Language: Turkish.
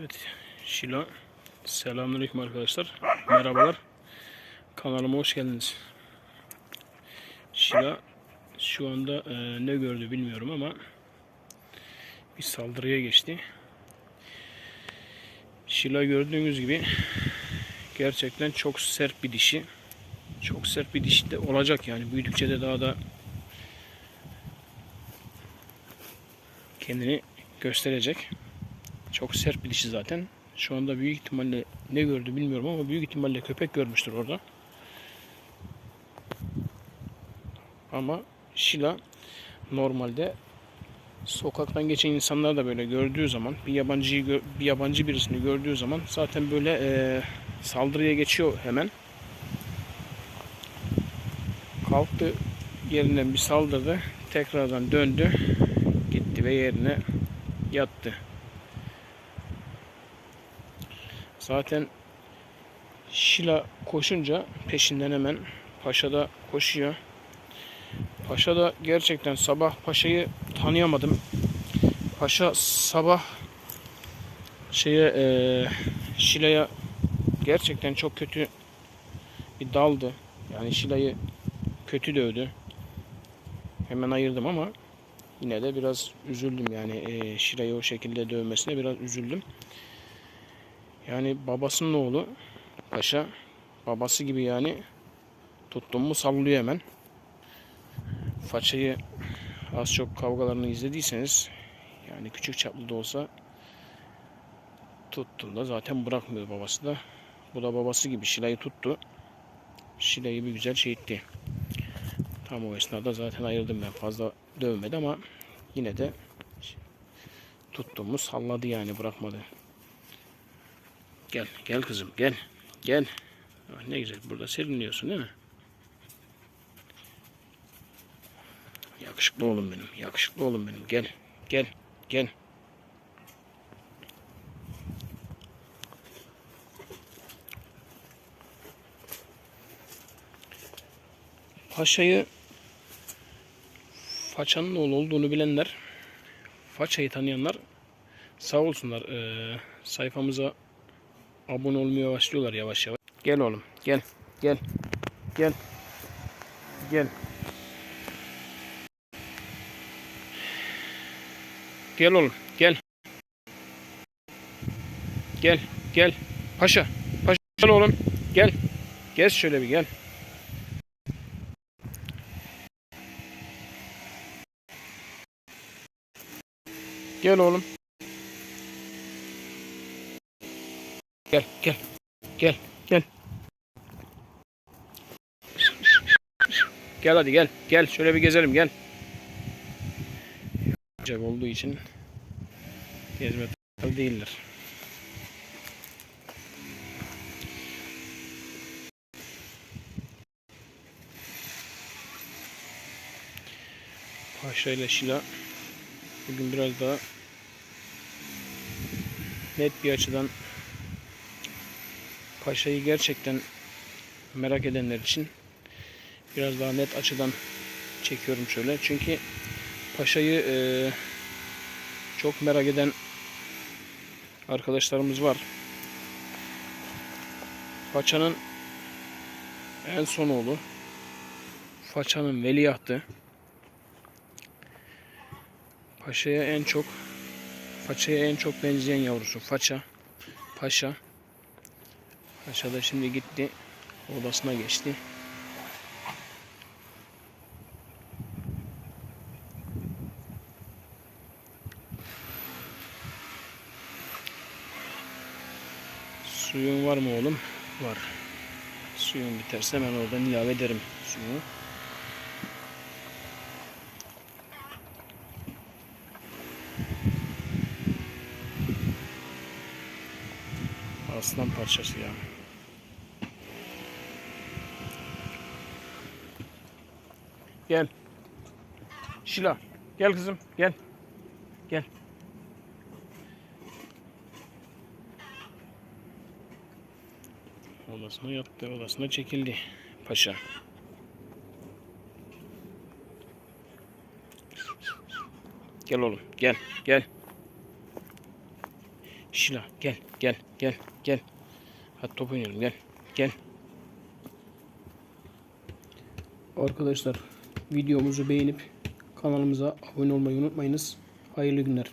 Evet, Şila. Selamünaleyküm arkadaşlar. Merhabalar. Kanalıma hoş geldiniz. Şila şu anda e, ne gördü bilmiyorum ama bir saldırıya geçti. Şila gördüğünüz gibi gerçekten çok sert bir dişi. Çok sert bir dişi de olacak yani. Büyüdükçe de daha da kendini gösterecek. Çok sert bir dişi zaten. Şu anda büyük ihtimalle ne gördü bilmiyorum ama büyük ihtimalle köpek görmüştür orada. Ama Şila normalde sokaktan geçen insanlar da böyle gördüğü zaman bir yabancıyı bir yabancı birisini gördüğü zaman zaten böyle eee, saldırıya geçiyor hemen. Kalktı yerinden bir saldırdı. Tekrardan döndü. Gitti ve yerine yattı. Zaten Şila koşunca peşinden hemen Paşa da koşuyor. Paşa da gerçekten sabah Paşa'yı tanıyamadım. Paşa sabah şeye eee Şila'ya gerçekten çok kötü bir daldı. Yani Şila'yı kötü dövdü. Hemen ayırdım ama yine de biraz üzüldüm yani eee Şila'yı o şekilde dövmesine biraz üzüldüm. Yani babasının oğlu paşa babası gibi yani tuttum mu sallıyor hemen. Façayı az çok kavgalarını izlediyseniz yani küçük çaplı da olsa tuttuğunda zaten bırakmıyor babası da. Bu da babası gibi Şilay'ı tuttu. Şilay'ı bir güzel şey etti. Tam o esnada zaten ayırdım ben. Fazla dövmedi ama yine de tuttuğumu salladı yani bırakmadı. Gel, gel kızım, gel. Gel. Ah, ne güzel, burada serinliyorsun değil mi? Yakışıklı oğlum benim, yakışıklı oğlum benim. Gel, gel, gel. Paşa'yı Façanın oğlu olduğunu bilenler, Faça'yı tanıyanlar sağ olsunlar. Ee, sayfamıza abone olmaya başlıyorlar yavaş yavaş. Gel oğlum gel gel gel gel. Gel oğlum gel. Gel gel. Paşa paşa gel oğlum gel. Gez şöyle bir gel. Gel oğlum. Gel gel. Gel gel. Gel hadi gel. Gel şöyle bir gezelim gel. Sıcak olduğu için gezme değiller. Paşa ile Şila bugün biraz daha net bir açıdan Paşa'yı gerçekten merak edenler için biraz daha net açıdan çekiyorum şöyle. Çünkü Paşa'yı e, çok merak eden arkadaşlarımız var. Paşa'nın en son oğlu Faça'nın veliahtı. Paşa'ya en çok Faça'ya en çok benzeyen yavrusu Faça. Paşa. Paşa da şimdi gitti. Odasına geçti. Suyun var mı oğlum? Var. Suyun biterse hemen oradan ilave ederim suyunu. Aslan parçası ya. Gel. Şila. Gel kızım. Gel. Gel. Odasına yattı. Odasına çekildi. Paşa. Gel oğlum. Gel. Gel. Şila gel gel gel gel. Hadi top oynayalım gel. Gel. Arkadaşlar videomuzu beğenip kanalımıza abone olmayı unutmayınız. Hayırlı günler.